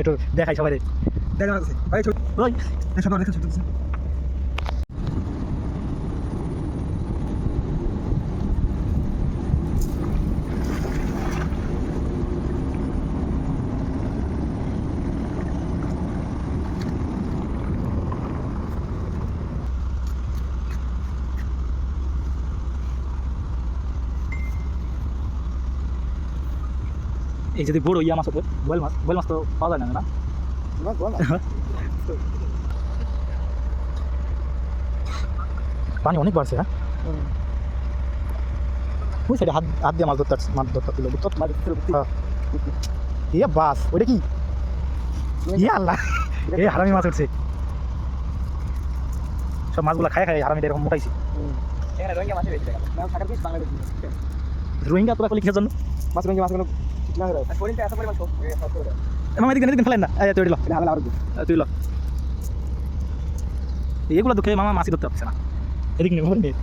একটু দেখাই সবাই দেখা যাচ্ছে। এই যদি বড় ইয়া মাছ হতো বয়েল মাছ বয়েল মাছ তো পাওয়া যায় না। পানি অনেক বাড়ছে হ্যাঁ। ওই সাইডে হাত হাত দিয়ে মাছ ধরতে মাছ ধরতে ছিল বুঝতো। হ্যাঁ। ইয়ে বাস ওইটা কি ইয়ে আল্লাহ এই হারামি মাছ উঠছে সব মাছগুলো খায় খায় হারামিটা এরকম মোটাইছে। রোহিঙ্গা তোরা করলে কিসের জন্য মাছ রোহিঙ্গা মাছগুলো তুই তুই এগুলো দুঃখে মামা মাছি ধরতে পারছে না। এদিক নিয়ে নিয়ে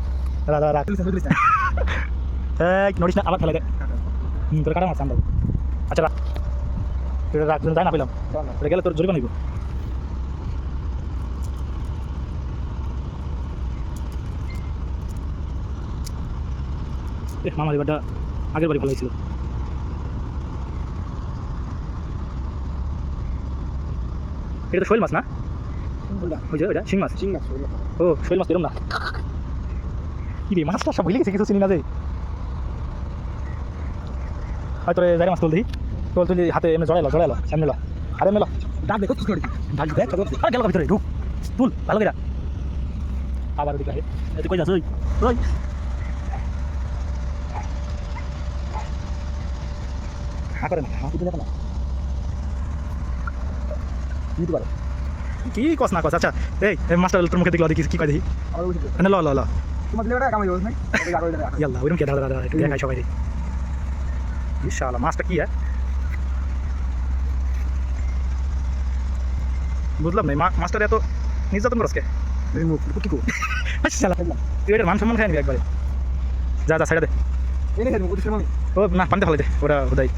না। এই নড়িস না আবার ফেলে দে। হুম তোর কাটা মাছ আমরা আচ্ছা রাখ। তুই রাখ যাই না পেলাম? ওটা গেলে তোর জরিমানা নিব এ মামার এবারটা আগের বাড়ি ভালো হয়েছিল। এটা তো শৈল মাছ না? ওই যে ওইটা শিং মাছ? চিং মাছ। ও শৈল মাছ এরম না? কি রে মাছটা সব ভুলে গেছে কিছু চিনি না যে। হয়তো জারি মাছ তুল দিই তোল তুলি হাতে এমনি জড়াইলো জড়াইলো সামনে লো। আরে মেলো ডাক দেখো, তুই। ঢাল দেখ আর গেল ভিতরে ঢুক। তুল ভালো করে। আবার ওদিকে তুই কই যাস ওই? ওই। হা করে না হা তুই দেখো না নিতে পারো কি কস না কস আচ্ছা এই এই মাছটা তোর মুখে দেখল দেখি কি কয় দেখি? আমার বুঝে দিও। না ল ল ল। তোমার দিলে ওটা কামাই হবে না? ওই আরও এটা রাখা। ইয়াল্লা ওইরকম কে দাঁড়া দাঁড়া একটু দেখাই সবাই ইনশাআল্লাহ মাছটা কি হ্যাঁ বুঝলাম না এই মা- মাছটার এত নির্যাতন করসকে এই মুখ, কি করব? আচ্ছা শালা তুই এটা মান সম্মান খাই নিবি একবারে যা যা সাইডা দে। এই নে, মুখ দিছিলাম আমি। ও না পানিতে ফেলে দে ওরা ওদাই।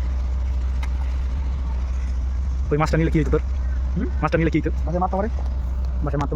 ওই মাছটা নিলে কি হইতো তোর হুম? মাছটা নিলে কি হইতো মাঝে মারতে